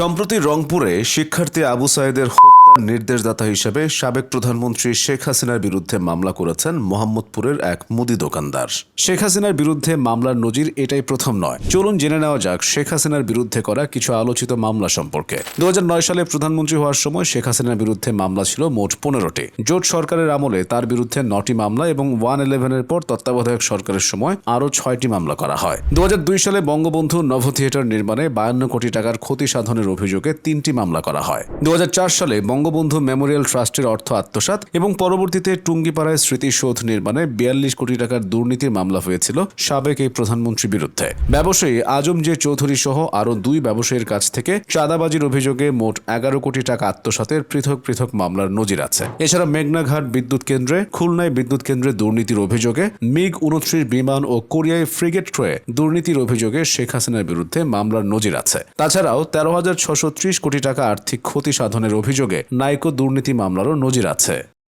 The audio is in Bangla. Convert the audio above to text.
সম্প্রতি রংপুরে শিক্ষার্থী আবু সাহেদের নির্দেশদাতা হিসেবে সাবেক প্রধানমন্ত্রী শেখ হাসিনার বিরুদ্ধে মামলা করেছেন মোহাম্মদপুরের এক মুদি দোকানদার। শেখ হাসিনার বিরুদ্ধে মামলার নজির এটাই প্রথম নয়। চলুন জেনে নেওয়া যাক শেখ হাসিনার বিরুদ্ধে করা কিছু আলোচিত মামলা সম্পর্কে। দু সালে প্রধানমন্ত্রী হওয়ার সময় শেখ হাসিনার বিরুদ্ধে মামলা ছিল মোট পনেরোটি। জোট সরকারের আমলে তার বিরুদ্ধে নটি মামলা এবং ওয়ান ইলেভেনের পর তত্ত্বাবধায়ক সরকারের সময় আরও ছয়টি মামলা করা হয়। দু দুই সালে বঙ্গবন্ধু নভ থিয়েটার নির্মাণে বায়ান্ন কোটি টাকার ক্ষতি সাধনের অভিযোগে তিনটি মামলা করা হয়। দু হাজার চার সালে বঙ্গবন্ধু মেমোরিয়াল ট্রাস্টের অর্থ আত্মসাৎ এবং পরবর্তীতে টুঙ্গিপাড়ায় স্মৃতিসৌধ নির্মাণে বিয়াল্লিশ কোটি টাকার দুর্নীতির মামলা হয়েছিল সাবেক এই প্রধানমন্ত্রীর বিরুদ্ধে। ব্যবসায়ী আজম জে চৌধুরী সহ আরও দুই ব্যবসায়ীর কাছ থেকে চাঁদাবাজির অভিযোগে মোট এগারো কোটি টাকা আত্মসাতের পৃথক পৃথক মামলার নজির আছে। এছাড়া মেঘনাঘাট বিদ্যুৎ কেন্দ্রে, খুলনায় বিদ্যুৎ কেন্দ্রে দুর্নীতির অভিযোগে মিগ উনত্রিশ বিমান ও কোরিয়ায় ফ্রিগেট ক্রয়ে দুর্নীতির অভিযোগে শেখ হাসিনার বিরুদ্ধে মামলার নজির আছে। তাছাড়াও তেরো হাজার ছশো ত্রিশ কোটি টাকা আর্থিক ক্ষতি সাধনের অভিযোগে নাইকো দুর্নীতি মামলারও নজির আছে।